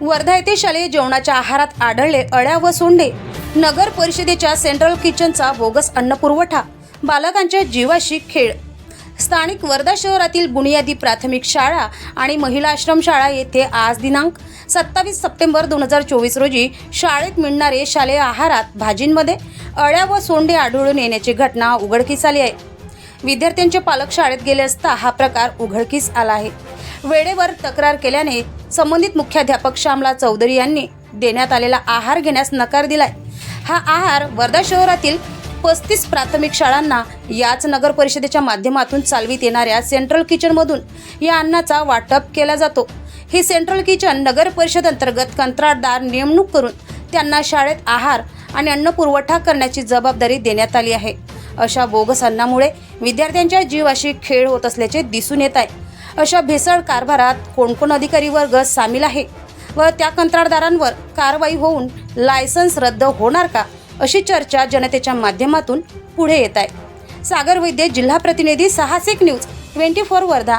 वर्धा येथे शालेय जेवणाच्या आहारात आढळले अळ्या व सोंडे. नगर परिषदेच्या सेंट्रल किचनचा बोगस अन्नपुरवठा बालकांच्या जीवाशी खेळ. स्थानिक वर्धा शहरातील बुनियादी प्राथमिक शाळा आणि महिला आश्रमशाळा येथे आज दिनांक सत्तावीस सप्टेंबर दोन हजार चोवीस रोजी शाळेत मिळणारे शालेय आहारात भाजींमध्ये अळ्या व सोंडे आढळून येण्याची घटना उघडकीस आली आहे. विद्यार्थ्यांचे पालक शाळेत गेले असता हा प्रकार उघडकीस आला आहे. वेळेवर तक्रार केल्याने संबंधित मुख्याध्यापक श्यामला चौधरी यांनी देण्यात आलेला आहार घेण्यास नकार दिलाय. हा आहार वर्धा शहरातील पस्तीस प्राथमिक शाळांना याच नगर परिषदेच्या माध्यमातून चालवित येणाऱ्या सेंट्रल किचनमधून या अन्नाचा वाटप केला जातो. ही सेंट्रल किचन नगर परिषद अंतर्गत कंत्राटदार नेमणूक करून त्यांना शाळेत आहार आणि अन्न पुरवठा करण्याची जबाबदारी देण्यात आली आहे. अशा बोगस अन्नामुळे विद्यार्थ्यांच्या जीवाशी खेळ होत असल्याचे दिसून येत आहे. अशा भेसळ कारभारात कोणकोण अधिकारी वर्ग सामील आहे व त्या कंत्राटदारांवर कारवाई होऊन लायसन्स रद्द होणार का अशी चर्चा जनतेच्या माध्यमातून पुढे येत आहे. सागर वैद्य जिल्हा प्रतिनिधी साहसिक न्यूज ट्वेंटी फोर वर्धा.